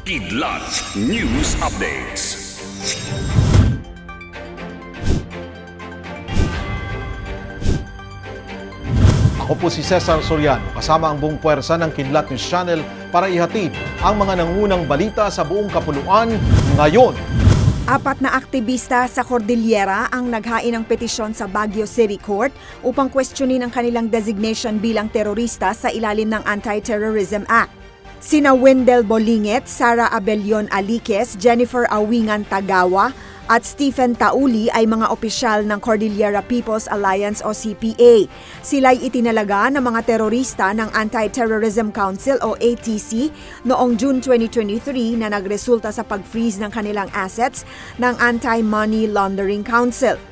Kidlat News Updates. Ako po si Cesar Soriano, kasama ang buong puwersa ng Kidlat News Channel para ihatid ang mga nangunang balita sa buong kapuluan ngayon. Apat na aktivista sa Cordillera ang naghain ng petisyon sa Baguio City Court upang questionin ang kanilang designation bilang terorista sa ilalim ng Anti-Terrorism Act. Sina Wendell Bolinget, Sara Abelion Aliques, Jennifer Awingan Tagawa at Stephen Tauli ay mga opisyal ng Cordillera People's Alliance o CPA. Sila'y itinalaga ng mga terorista ng Anti-Terrorism Council o ATC noong June 2023 na nagresulta sa pag-freeze ng kanilang assets ng Anti-Money Laundering Council.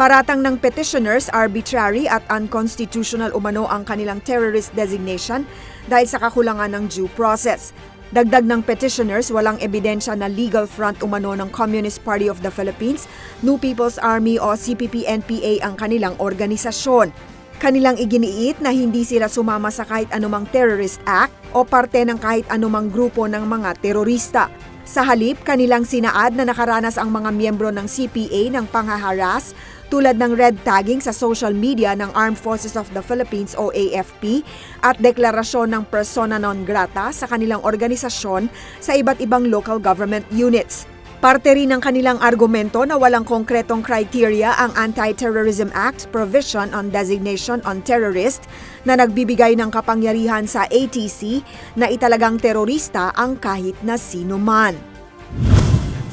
Paratang ng petitioners, arbitrary at unconstitutional umano ang kanilang terrorist designation dahil sa kakulangan ng due process. Dagdag ng petitioners, walang ebidensya na legal front umano ng Communist Party of the Philippines, New People's Army o CPP-NPA ang kanilang organisasyon. Kanilang iginiit na hindi sila sumama sa kahit anumang terrorist act o parte ng kahit anumang grupo ng mga terorista. Sa halip, kanilang sinaad na nakaranas ang mga miyembro ng CPA ng panghaharas tulad ng red tagging sa social media ng Armed Forces of the Philippines o AFP at deklarasyon ng persona non grata sa kanilang organisasyon sa iba't ibang local government units. Parte rin ng kanilang argumento na walang konkretong criteria ang Anti-Terrorism Act provision on designation on terrorist na nagbibigay ng kapangyarihan sa ATC na italagang terorista ang kahit na sino man.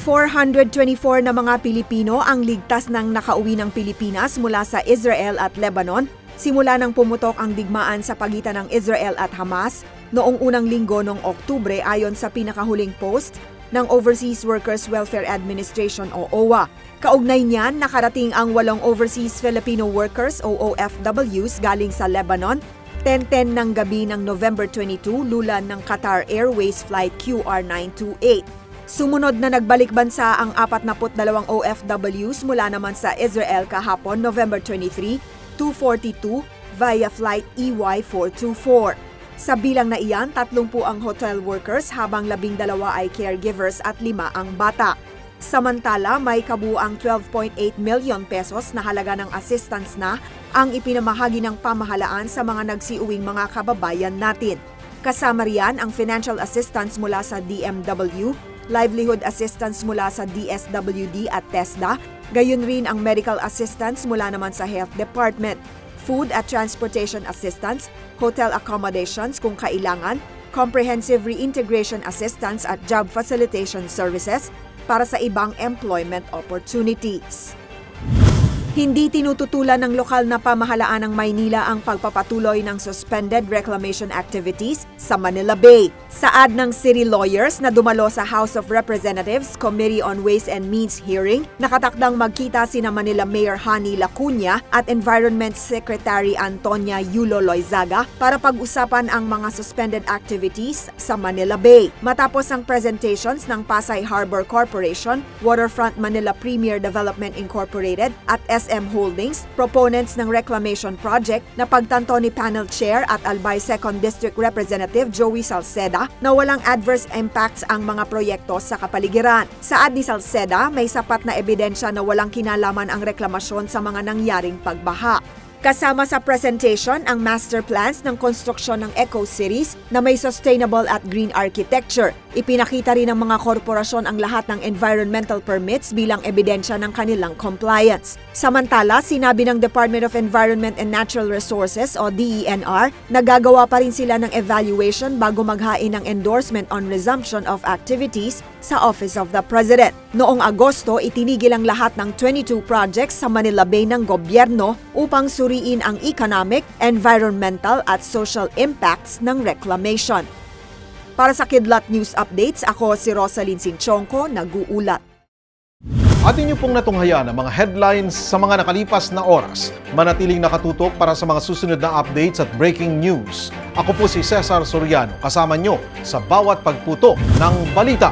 424 na mga Pilipino ang ligtas ng nakauwi ng Pilipinas mula sa Israel at Lebanon simula nang pumutok ang digmaan sa pagitan ng Israel at Hamas noong unang linggo ng Oktubre ayon sa pinakahuling post ng Overseas Workers Welfare Administration o OWA. Kaugnay niyan, nakarating ang walong Overseas Filipino Workers o OFWs galing sa Lebanon 10-10 ng gabi ng November 22 lulan ng Qatar Airways Flight QR928. Sumunod na nagbalik bansa ang 42 OFWs mula naman sa Israel kahapon November 23, 242 via flight E EY424. Sa bilang na iyan, 30 ang hotel workers habang 12 ay caregivers at 5 ang bata. Samantala, may kabuang 12.8 million pesos na halaga ng assistance na ang ipinamahagi ng pamahalaan sa mga nagsiuwing mga kababayan natin. Kasama riyan ang financial assistance mula sa DMW, livelihood assistance mula sa DSWD at TESDA, gayon rin ang medical assistance mula naman sa Health Department, food at transportation assistance, hotel accommodations kung kailangan, comprehensive reintegration assistance at job facilitation services para sa ibang employment opportunities. Hindi tinututulan ng lokal na pamahalaan ng Maynila ang pagpapatuloy ng suspended reclamation activities sa Manila Bay. Saad ng city lawyers na dumalo sa House of Representatives Committee on Ways and Means hearing, nakatakdang magkita sina Manila Mayor Hani Lacuna at Environment Secretary Antonia Yulo Loizaga para pag-usapan ang mga suspended activities sa Manila Bay. Matapos ang presentations ng Pasay Harbor Corporation, Waterfront Manila Premier Development Incorporated at SM Holdings, proponents ng reclamation project na pagtanto ni panel chair at Albay 2nd District Representative Joey Salceda na walang adverse impacts ang mga proyekto sa kapaligiran. Saad ni Salceda, may sapat na ebidensya na walang kinalaman ang reklamasyon sa mga nangyaring pagbaha. Kasama sa presentation ang master plans ng konstruksyon ng Eco Cities na may sustainable at green architecture. Ipinakita rin ng mga korporasyon ang lahat ng environmental permits bilang ebidensya ng kanilang compliance. Samantala, sinabi ng Department of Environment and Natural Resources o DENR na gagawa pa rin sila ng evaluation bago maghain ng endorsement on resumption of activities sa Office of the President. Noong Agosto, itinigil ang lahat ng 22 projects sa Manila Bay ng gobyerno upang suriin ang economic, environmental at social impacts ng reclamation. Para sa Kidlat News Updates, ako si Rosalyn Sinchonko, nag-uulat. Atin niyo pong natunghayan ang mga headlines sa mga nakalipas na oras. Manatiling nakatutok para sa mga susunod na updates at breaking news. Ako po si Cesar Soriano, kasama niyo sa bawat pagputo ng balita.